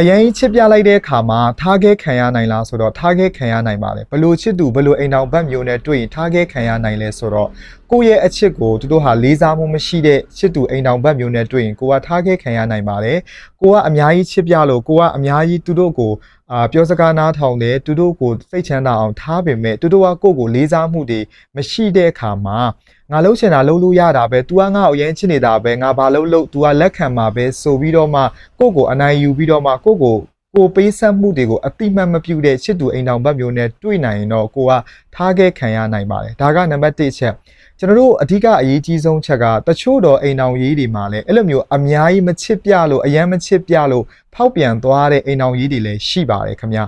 အရင်ချစ်ပြလိုက်တဲ့အခါမှာထားခဲခံရနိုင်လားဆိုတော့ထားခဲခံရနိုင်ပါတယ်ဘလို့ချစ်သူဘလို့အိမ်တော်ဘက်မျိုးနဲ့တွေ့ရင်ထားခဲခံရနိုင်လဲဆိုတော့ကိုယ့်ရဲ့အချစ်ကိုသူတို့ဟာလေးစားမှုမရှိတဲ့ချစ်သူအိမ်တော်ဘက်မျိုးနဲ့တွေ့ရင်ကိုကထားခဲခံရနိုင်ပါတယ်ကိုကအများကြီးချစ်ပြလို့ကိုကအများကြီးသူတို့ကိုအာပြောစကားနားထောင်တယ်သူတို့ကိုစိတ်ချမ်းသာအောင်ထားပေမဲ့သူတို့ကကိုယ့်ကိုလေးစားမှုတွေမရှိတဲ့အခါမှာငါလှုပ်ချင်တာလှုပ်လို့ရတာပဲ तू ကငါ့ကိုအရင်ချစ်နေတာပဲငါဘာလှုပ်လို့ तू ကလက်ခံမှာပဲဆိုပြီးတော့မှကိုယ့်ကိုအနိုင်ယူပြီးတော့မှကိုယ့်ကို ကိုပေးဆက်မှုတွေကိုအတိမတ်မပြုတဲ့ချစ်သူအိမ်တော်ဘက်မျိုးနဲ့တွေ့နိုင်ရင်တော့ကိုကထားခဲ့ခံရနိုင်ပါတယ်ဒါကနံပါတ်1ချက်ကျွန်တော်တို့အဓိကအရေးကြီးဆုံးချက်ကတချို့တော့အိမ်တော်ရေးတွေမှာလည်းအဲ့လိုမျိုးအများကြီးမချစ်ပြလို့အယမ်းမချစ်ပြလို့ဖောက်ပြန်သွားတဲ့အိမ်တော်ရေးတွေလည်းရှိပါတယ်ခင်ဗျ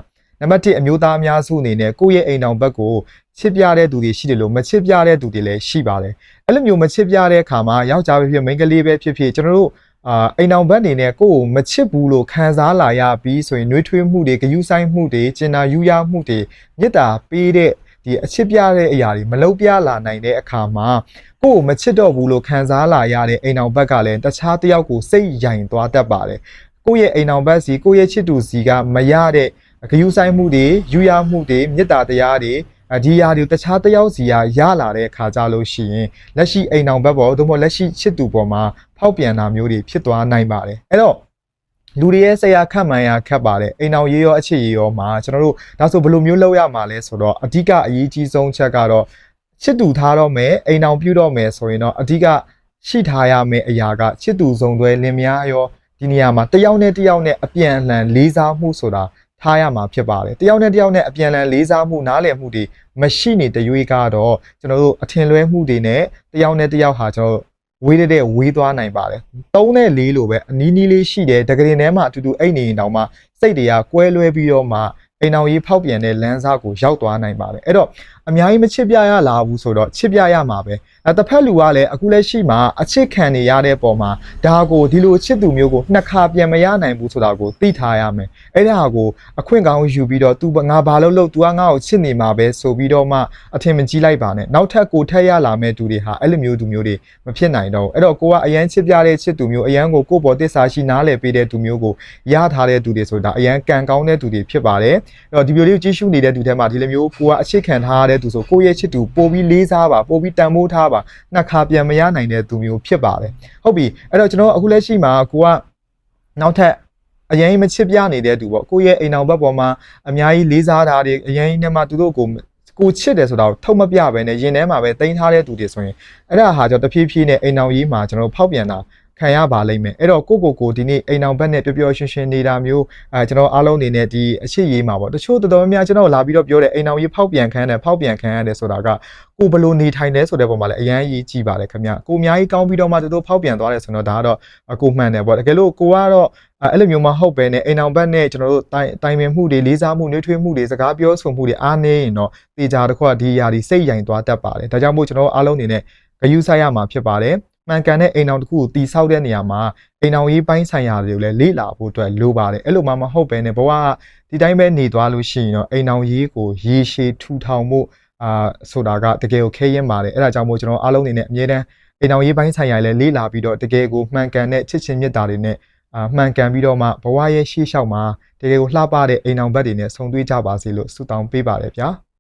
နံပါတ်1အမျိုးသားအများစုအနေနဲ့ကိုယ့်ရဲ့အိမ်တော်ဘက်ကိုချစ်ပြတဲ့သူတွေရှိတယ်လို့မချစ်ပြတဲ့သူတွေလည်းရှိပါတယ်အဲ့လိုမျိုးမချစ်ပြတဲ့အခါမှာယောက်ျားပဲဖြစ်မိန်းကလေးပဲဖြစ်ဖြစ်ကျွန်တော်တို့ အာအိမ်အောင်ဘက်အနေနဲ့ကိုယ့်ကိုမချစ်ဘူးလို့ခံစားလာရပြီးဆိုရင်နှွေးထွေးမှုတွေဂယုဆိုင်မှုတွေကျင်နာယူရမှုတွေမေတ္တာပေးတဲ့ဒီအချစ်ပြတဲ့အရာတွေမလုံးပြလာနိုင်တဲ့အခါမှာကိုယ့်ကိုမချစ်တော့ဘူးလို့ခံစားလာရတဲ့အိမ်အောင်ဘက်ကလည်းတခြားတစ်ယောက်ကိုစိတ်ယိုင်သွားတတ်ပါတယ်ကိုယ့်ရဲ့အိမ်အောင်ဘက်စီကိုယ့်ရဲ့ချစ်သူစီကမရတဲ့ဂယုဆိုင်မှုတွေယူရမှုတွေမေတ္တာတရားတွေအ ဒီယာတွေတခြားတစ်ယောက်စီကရလာတဲ့အခါကြလို့ရှိရင်လက်ရှိအိမ်အောင်ဘက်ပေါ်သို့မဟုတ်လက်ရှိချစ်သူပေါ်မှာဖောက်ပြန်တာမျိုးတွေဖြစ်သွားနိုင်ပါတယ်အဲ့တော့လူတွေရဲ့ဆရာခတ်မှန်ရခတ်ပါတယ်အိမ်အောင်ရေးရောအချစ်ရေးရောမှာကျွန်တော်တို့ဒါဆိုဘယ်လိုမျိုးလုပ်ရမှာလဲဆိုတော့အဓိကအရေးကြီးဆုံးချက်ကတော့ချစ်သူထားတော့မယ်အိမ်အောင်ပြုတော့မယ်ဆိုရင်တော့အဓိကရှိထားရမယ့်အရာကချစ်သူစုံသွဲလင်မယားရောဒီနေရာမှာတယောက်နဲ့တယောက်နဲ့အပြန်အလှန်လေးစားမှုဆိုတာ ထားရမှာဖြစ်ပါတယ်တယောက်နဲ့တယောက်နဲ့အပြန်အလှန်လေးစားမှုနားလည်မှုတွေမရှိနေတရွေးကတော့ကျွန်တော်တို့အထင်လွဲမှုတွေနဲ့တယောက်နဲ့တယောက်ဟာကျွန်တော်ဝေးတဲ့ဝေးသွားနိုင်ပါတယ်၃နဲ့၄လိုပဲအနီးနီးလေးရှိတယ်တကယ်တည်းမှာအတူတူအိတ်နေရင်တောင်မှစိတ်တွေကကွဲလွဲပြီးတော့မှအိမ်အောင်ကြီးဖောက်ပြန်တဲ့လမ်းစားကိုရောက်သွားနိုင်ပါတယ်အဲ့တော့ အများကြီးမချစ်ပြရလာဘူးဆိုတော့ချစ်ပြရမှာပဲအဲတစ်ဖက်လူကလည်းအခုလက်ရှိမှာအချစ်ခံနေရတဲ့ပုံမှာဒါကိုဒီလိုချစ်သူမျိုးကိုနှစ်ခါပြန်မရနိုင်ဘူးဆိုတာကိုသိထားရမယ်အဲ့ဒါကိုအခွင့်ကောင်းယူပြီးတော့ तू ငါဘာလို့လို့ तू ကငါ့ကိုချစ်နေမှာပဲဆိုပြီးတော့မှအထင်မကြီးလိုက်ပါနဲ့နောက်ထပ်ကိုထက်ရလာမဲ့သူတွေဟာအဲ့လိုမျိုးသူမျိုးတွေမဖြစ်နိုင်တော့ဘူးအဲ့တော့ကိုကအရန်ချစ်ပြတဲ့ချစ်သူမျိုးအရန်ကိုကိုယ့်ပေါ်တစ္ဆာရှိနားလည်ပေးတဲ့သူမျိုးကိုရထားတဲ့သူတွေဆိုတာအရန်ကံကောင်းတဲ့သူတွေဖြစ်ပါတယ်အဲ့တော့ဒီဗီဒီယိုလေးကိုကြည့်ရှုနေတဲ့သူထဲမှာဒီလိုမျိုးကိုကအချစ်ခံထားရတဲ့သူဆိုကိုယ့်ရဲ့ချစ်သူပို့ပြီးလေးစားပါပို့ပြီးတန်ဖိုးထားပါနှစ်ခါပြန်မရနိုင်တဲ့သူမျိုးဖြစ်ပါတယ်ဟုတ်ပြီအဲ့တော့ကျွန်တော်အခုလက်ရှိမှာကိုကနောက်ထပ်အရင်မချစ်ပြနေတဲ့သူပေါ့ကိုယ့်ရဲ့အိမ်အောင်ဘက်ပေါ်မှာအများကြီးလေးစားတာတွေအရင်နဲ့မှသူတို့ကိုကိုချစ်တယ်ဆိုတာကိုထုတ်မပြဘဲနဲ့ရင်ထဲမှာပဲတင်ထားတဲ့သူတွေဆိုရင်အဲ့ဒါဟာကျွန်တော်တဖြည်းဖြည်းနဲ့အိမ်အောင်ရေးမှာကျွန်တော်ဖောက်ပြန်တာ ခံရပါလိမ့်မယ်အဲ့တော့ကိုကိုကိုဒီနေ့အိမ်အောင်ဘက်နဲ့ပျော်ပျော်ရွှင်ရွှင်နေတာမျိုးအဲကျွန်တော်အားလုံးအနေနဲ့ဒီအချစ်ရေးမှာပေါ့တချို့တော်တော်များများကျွန်တော်လာပြီးတော့ပြောတယ်အိမ်အောင်ရေးဖောက်ပြန်ခံရတယ်ဖောက်ပြန်ခံရတယ်ဆိုတာကကိုဘလို့နေထိုင်တယ်ဆိုတဲ့ပုံမှာလည်းအရန်ရေးကြည့်ပါတယ်ခင်ဗျကိုအများကြီးကောင်းပြီးတော့မှသူတို့ဖောက်ပြန်သွားတယ်ဆိုတော့ဒါကတော့ကိုမှန်တယ်ပေါ့တကယ်လို့ကိုကတော့အဲ့လိုမျိုးမဟုတ်ပဲねအိမ်အောင်ဘက်နဲ့ကျွန်တော်တို့တိုင်တိုင်ပင်မှုတွေလေးစားမှုနှွေးထွေးမှုတွေစကားပြောဆိုမှုတွေအားနေရင်တော့တေချာတစ်ခွက်ဒီຢာဒီစိတ်ယိုင်သွားတတ်ပါတယ်ဒါကြောင့်မို့ကျွန်တော်အားလုံးအနေနဲ့ဂယုဆိုင်ရမှာဖြစ်ပါတယ် မှန်ကန်တဲ့အိမ်အောင်တစ်ခုကိုတီဆောက်တဲ့နေရာမှာအိမ်အောင်ရေးပိုင်းဆိုင်ရာတွေကိုလည်းလေ့လာဖို့အတွက်လိုပါတယ်အဲ့လိုမှမဟုတ်ပဲねဘဝကဒီတိုင်းပဲနေသွားလို့ရှိရင်တော့အိမ်အောင်ရေးကိုရေရှည်ထူထောင်မှုအာဆိုတာကတကယ်ကိုခဲရင်ပါတယ်အဲ့ဒါကြောင့်မို့ကျွန်တော်အားလုံးအနေနဲ့အမြဲတမ်းအိမ်အောင်ရေးပိုင်းဆိုင်ရာလည်းလေ့လာပြီးတော့တကယ်ကိုမှန်ကန်တဲ့ချစ်ချင်းမြတ်တာတွေနဲ့အာမှန်ကန်ပြီးတော့မှဘဝရဲ့ရှေ့လျှောက်မှာတကယ်ကိုလှပတဲ့အိမ်အောင်ဘက်တွေနဲ့ဆုံတွေ့ကြပါစေလို့ဆုတောင်းပေးပါတယ်ဗျာ